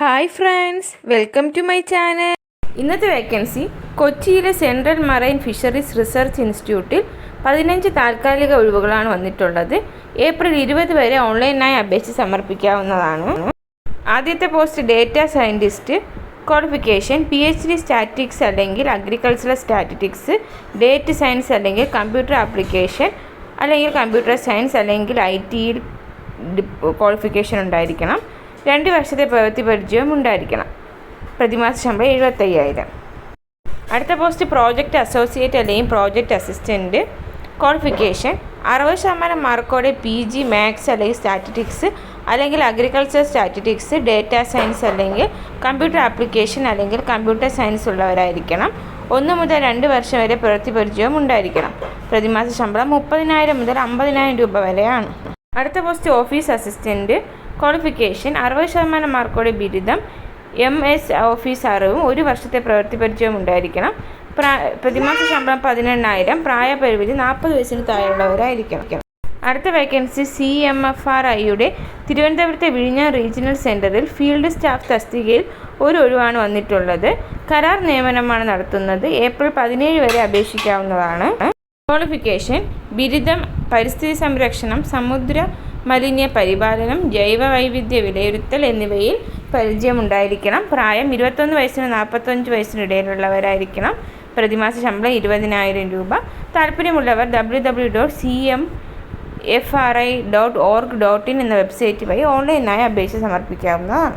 Hi friends welcome to my channel. ഇന്നത്തെ vacancy കൊച്ചിയിലെ central marine fisheries research ഇൻസ്റ്റിറ്റ്യൂട്ടിൽ പതിനഞ്ച് താൽക്കാലിക ഒഴിവുകളാണ് വന്നിട്ടുള്ളത്. ഏപ്രിൽ ഇരുപത് വരെ ഓൺലൈനായി അപേക്ഷ സമർപ്പിക്കാവുന്നതാണ്. ആദ്യത്തെ post data scientist qualification P H D statistics അല്ലെങ്കിൽ അഗ്രികൾച്ചറൽ സ്റ്റാറ്റിറ്റിക്സ് ഡേറ്റ് സയൻസ് അല്ലെങ്കിൽ കമ്പ്യൂട്ടർ ആപ്ലിക്കേഷൻ അല്ലെങ്കിൽ കമ്പ്യൂട്ടർ സയൻസ് അല്ലെങ്കിൽ ഐ ടിയിൽ ക്വാളിഫിക്കേഷൻ ഉണ്ടായിരിക്കണം. രണ്ട് വർഷത്തെ പ്രവൃത്തി പരിചയവും ഉണ്ടായിരിക്കണം. പ്രതിമാസ ശമ്പളം എഴുപത്തയ്യായിരം. അടുത്ത പോസ്റ്റ് പ്രോജക്റ്റ് അസോസിയേറ്റ് അല്ലെങ്കിൽ പ്രോജക്റ്റ് അസിസ്റ്റന്റ് ക്വാളിഫിക്കേഷൻ അറുപത് ശതമാനം മാർക്കോടെ പി ജി മാത്സ് അല്ലെങ്കിൽ സ്റ്റാറ്റിറ്റിക്സ് അല്ലെങ്കിൽ അഗ്രികൾച്ചർ സ്റ്റാറ്റിറ്റിക്സ് ഡേറ്റ സയൻസ് അല്ലെങ്കിൽ കമ്പ്യൂട്ടർ ആപ്ലിക്കേഷൻ അല്ലെങ്കിൽ കമ്പ്യൂട്ടർ സയൻസ് ഉള്ളവരായിരിക്കണം. ഒന്ന് മുതൽ രണ്ട് വർഷം വരെ പ്രവൃത്തി പരിചയവും ഉണ്ടായിരിക്കണം. പ്രതിമാസ ശമ്പളം മുപ്പതിനായിരം മുതൽ അമ്പതിനായിരം രൂപ വരെയാണ്. അടുത്ത പോസ്റ്റ് ഓഫീസ് അസിസ്റ്റന്റ് ക്വാളിഫിക്കേഷൻ അറുപത് ശതമാനം മാർക്കോടെ ബിരുദം എം എസ് ഓഫീസ് അറിവും ഒരു വർഷത്തെ പ്രവൃത്തി പരിചയവും ഉണ്ടായിരിക്കണം. പ്രാ പ്രതിമാസ ശമ്പളം പതിനെണ്ണായിരം പ്രായപരിമിതി നാൽപ്പത് വയസ്സിന് താഴെയുള്ളവരായിരിക്കണം. അടുത്ത vacancy C M F R ഐയുടെ തിരുവനന്തപുരത്തെ വിഴിഞ്ഞ റീജിയണൽ സെന്ററിൽ ഫീൽഡ് സ്റ്റാഫ് തസ്തികയിൽ ഒരു ഒഴിവാണ് വന്നിട്ടുള്ളത്. കരാർ നിയമനമാണ് നടത്തുന്നത്. ഏപ്രിൽ പതിനേഴ് വരെ അപേക്ഷിക്കാവുന്നതാണ്. ക്വാളിഫിക്കേഷൻ ബിരുദം പരിസ്ഥിതി സംരക്ഷണം സമുദ്ര മലിന്യ പരിപാലനം ജൈവ വൈവിധ്യ വിലയിരുത്തൽ എന്നിവയിൽ പരിചയമുണ്ടായിരിക്കണം. പ്രായം ഇരുപത്തൊന്ന് വയസ്സിന് നാൽപ്പത്തഞ്ച് വയസ്സിനിടയിലുള്ളവരായിരിക്കണം പ്രതിമാസ ശമ്പളം ഇരുപതിനായിരം രൂപ. താല്പര്യമുള്ളവർ W W dot C M F R I dot org dot in എന്ന വെബ്സൈറ്റ് വഴി ഓൺലൈനായി അപേക്ഷ സമർപ്പിക്കാവുന്നതാണ്.